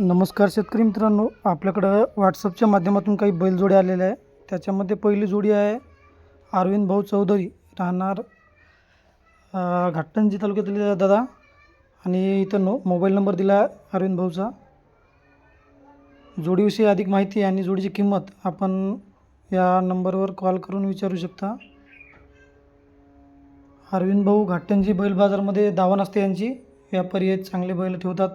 नमस्कार शेतकरी मित्रांनो आपल्याकडं व्हॉट्सअपच्या माध्यमातून काही बैलजोड्या आलेल्या आहे त्याच्यामध्ये पहिली जोडी आहे अरविंद भाऊ चौधरी राहणार घाटणजी घाटंजी तालुक्यातील दादा आणि इथं नो मोबाईल नंबर दिला आहे अरविंद भाऊचा. जोडीविषयी अधिक माहिती आणि जोडीची किंमत आपण या नंबरवर कॉल करून विचारू शकता. अरविंद भाऊ घाटंजी बैल बाजारमध्ये दावा नसते यांची. व्यापारी आहेत चांगले बैल ठेवतात.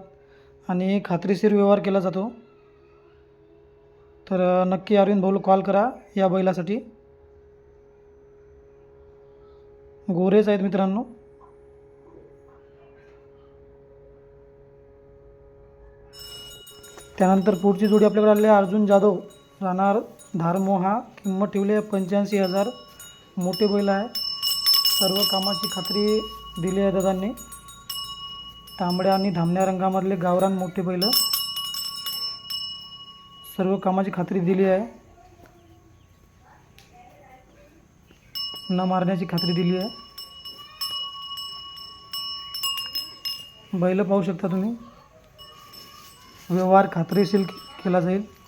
आणि खात्रीशीर व्यवहार केला जातो. तर नक्की अरविंद भाऊला कॉल करा या बैलासाठी. गोरेच आहेत मित्रांनो. त्यानंतर पुढची जोडी आपल्याकडे आलेली आहे. अर्जुन जाधव. राहणार धारमोहा. किंमत ठेवली आहे पंच्याऐंशी हजार. मोठे बैल आहे. सर्व कामाची खात्री दिली आहे दादांनी. तांबड्या आणि धामण्या रंगामधले गावरान मोठे बैल. सर्व कामाची खात्री दिली आहे. न मारण्याची खात्री दिली आहे. बैल पाहू शकता तुम्ही. व्यवहार खात्रीशील केला जाईल.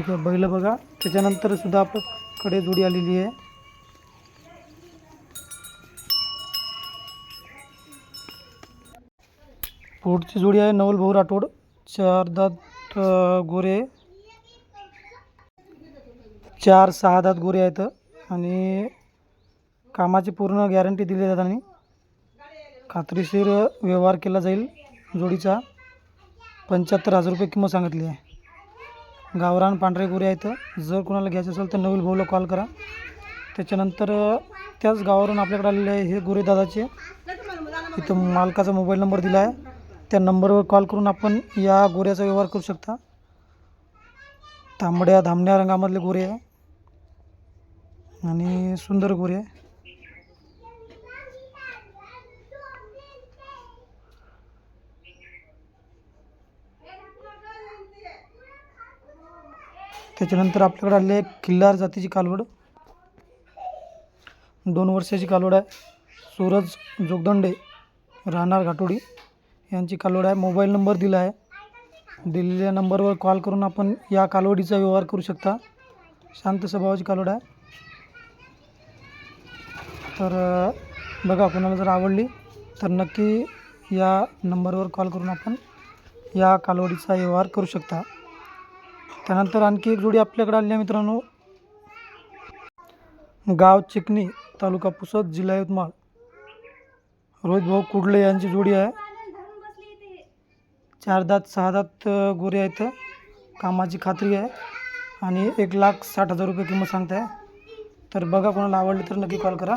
ठीक आहे बैल बघा. त्याच्यानंतर सुद्धा आपल्याकडे जोडी आलेली आहे. पुढची जोडी आहे नवल भाऊ राठोड चारदात गोरे. चार सहा दात गोरे आहेत आणि कामाची पूर्ण गॅरंटी दिली जातात आणि खात्रीशीर व्यवहार केला जाईल जोडीचा. पंच्याहत्तर हजार रुपये किंमत सांगितली आहे. गावरान पांढरे गोरे आहेत. जर कोणाला घ्यायचं असेल तर नवीन भाऊला कॉल करा. त्याच्यानंतर त्याच गावावरून आपल्याकडे आलेले आहे हे गोरे दादाचे. इथं मालकाचा मोबाईल नंबर दिला आहे. त्या नंबरवर कॉल करून आपण या गोऱ्याचा व्यवहार करू शकता. तांबड्या धामण्या रंगामधले गोरे आहे. आणि सुंदर गोरे आहे. त्याच्यानंतर आपल्याकडे आलेली आहे किल्लार जातीची कालवड. दोन वर्षाची कालवड आहे. सूरज जोगदंडे राहणार घाटोडी यांची कालवड आहे. मोबाईल नंबर दिला आहे. दिलेल्या नंबरवर कॉल करून आपण या कालवडीचा व्यवहार करू शकता. शांत स्वभावाची कालवड आहे. तर बघा कोणाला जर आवडली तर नक्की या नंबरवर कॉल करून आपण या कालवडीचा व्यवहार करू शकता. त्यानंतर आणखी एक जोडी आपल्याकडे आली आहे मित्रांनो. गाव चिकणी तालुका पुसद जिल्हा यवतमाळ. रोहित भाऊ कुडले यांची जोडी आहे. चार दात सहा दात गोरे आहेत. कामाची खात्री आहे. आणि एक लाख साठ हजार रुपये किंमत सांगताय. तर बघा कोणाला आवडली तर नक्की कॉल करा.